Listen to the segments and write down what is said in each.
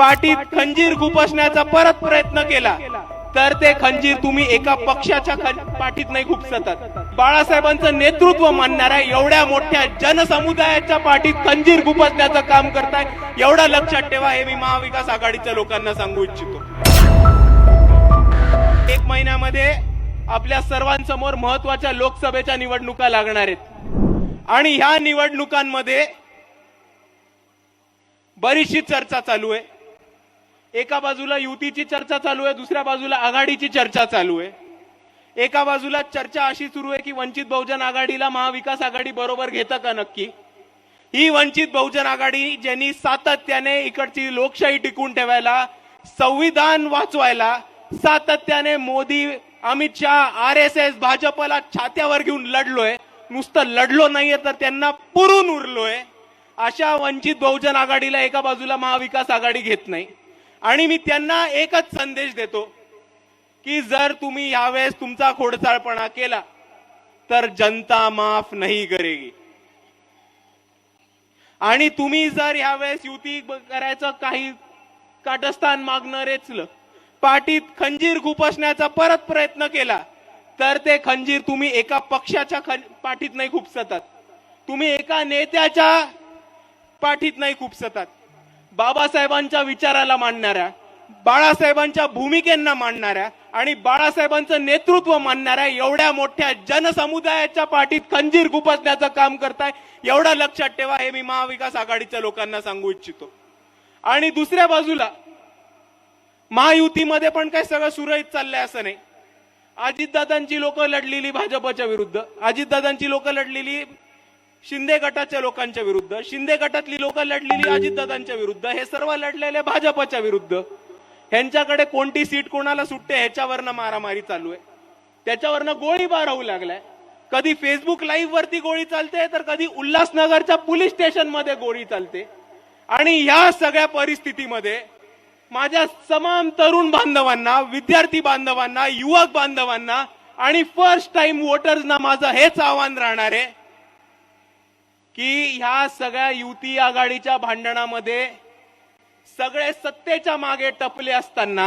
पाठीत खंजीर खुपसण्याचा परत प्रयत्न केला. तर ते खंजीर तुम्ही एका पक्षाच्या पाठीत नाही खुपसतात. बाळासाहेबांचं नेतृत्व मानणाऱ्या एवढ्या मोठ्या जनसमुदायाच्या पाठीत खंजीर खुपसण्याचं काम करताय. एवढं लक्षात ठेवा हे मी महाविकास आघाडीच्या लोकांना सांगू इच्छितो. एक महिन्यामध्ये आपल्या सर्वांसमोर महत्त्वाच्या लोकसभेच्या निवडणुका लागणार आहेत. आणि ह्या निवडणुकांमध्ये बरीचशी चर्चा चालू आहे. एका बाजूला युतीची चर्चा चालू आहे दुसऱ्या बाजूला आघाडीची चर्चा चालू आहे. एका बाजूला चर्चा अशी सुरू आहे की वंचित बहुजन आघाडीला महाविकास आघाडी बरोबर घेतं का नक्की? ही वंचित बहुजन आघाडी ज्यांनी सातत्याने इकडची लोकशाही टिकून ठेवायला संविधान वाचवायला सातत्याने Modi Amit Shah R S S भाजपला छात्यावर घेऊन लढलोय नुसतं लढलो नाहीये तर त्यांना पुरून उरलोय. अशा वंचित बहुजन आघाडीला एका बाजूला महाविकास आघाडी घेत नाही. आणि मी त्यांना एकच संदेश देतो की जर तुम्ही यावेळेस तुमचा खोडसाळपणा केला तर जनता माफ नाही करेगी. आणि तुम्ही जर यावेळेस युती करायचं काही काटस्थान मागणं रेचलं पाठीत खंजीर खुपसण्याचा परत प्रयत्न केला तर ते खंजीर तुम्ही एका पक्षाच्या पाठीत नाही खुपसतात तुम्ही एका नेत्याच्या पाठीत नाही खुपसतात बाबासाहेबांच्या विचाराला मांडणाऱ्या बाळासाहेबांच्या भूमिकेंना मांडणाऱ्या आणि बाळासाहेबांचं नेतृत्व मानणाऱ्या एवढ्या मोठ्या जनसमुदायाच्या पाठीत खंजीर गुपसण्याचं काम करताय एवढं लक्षात ठेवा हे मी महाविकास आघाडीच्या लोकांना सांगू इच्छितो. आणि दुसऱ्या बाजूला महायुतीमध्ये पण काय सगळं सुरळीत चाललंय असं नाही. अजितदादांची लोक लढलेली भाजपच्या विरुद्ध अजितदादांची लोक लढलेली शिंदे गटाच्या लोकांच्या विरुद्ध शिंदे गटातली लोक लढलेली अजितदादांच्या विरुद्ध हे सर्व लढलेले भाजपच्या विरुद्ध. ह्यांच्याकडे कोणती सीट कोणाला सुटते ह्याच्यावरनं मारामारी चालू आहे. त्याच्यावरनं गोळीबार होऊ लागलाय. कधी फेसबुक लाईव्ह वरती गोळी चालते तर कधी उल्हासनगरच्या पोलीस स्टेशनमध्ये गोळी चालते. आणि ह्या सगळ्या परिस्थितीमध्ये माझ्या समान तरुण बांधवांना विद्यार्थी बांधवांना युवक बांधवांना आणि फर्स्ट टाइम वोटर्सना माझं हेच आव्हान राहणार आहे. की ह्या सगळ्या युती आघाडीच्या भांडणामध्ये सगळे सत्तेच्या मागे टपले असताना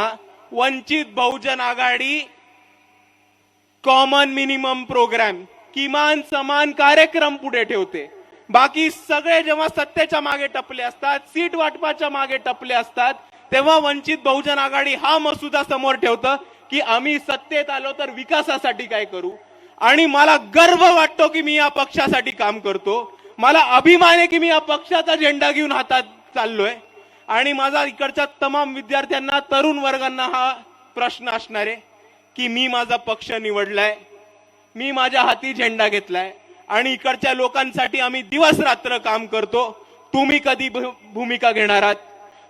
Vanchit Bahujan Aghadi common minimum programme किमान समान कार्यक्रम पुढे ठेवते. बाकी सगळे जेव्हा सत्तेच्या मागे टपले असतात सीट वाटपाच्या मागे टपले असतात तेव्हा वंचित बहुजन आघाडी हा मसुदा समोर ठेवतं की आम्ही सत्तेत आलो तर विकासासाठी काय करू? आणि मला गर्व वाटतो की मी या पक्षासाठी काम करतो. मला अभिमान आहे की मी या पक्षाचा झेंडा घेऊन हातात चाललोय. आणि माझा इकडच्या तमाम विद्यार्थ्यांना तरुण वर्गांना हा प्रश्न असणार आहे की मी माझा पक्ष निवडलाय मी माझ्या हाती झेंडा घेतलाय आणि इकडच्या लोकांसाठी आम्ही दिवस रात्र काम करतो. तुम्ही कधी भूमिका घेणार आहात?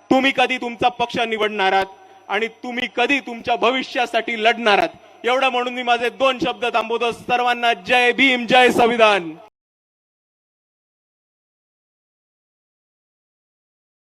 तुम्ही कधी तुमचा पक्ष निवडणार आहात? आणि तुम्ही कधी तुमच्या भविष्यासाठी लढणार आहात? एवढं म्हणून मी माझे दोन शब्द थांबवतो. सर्वांना जय भीम जय संविधान.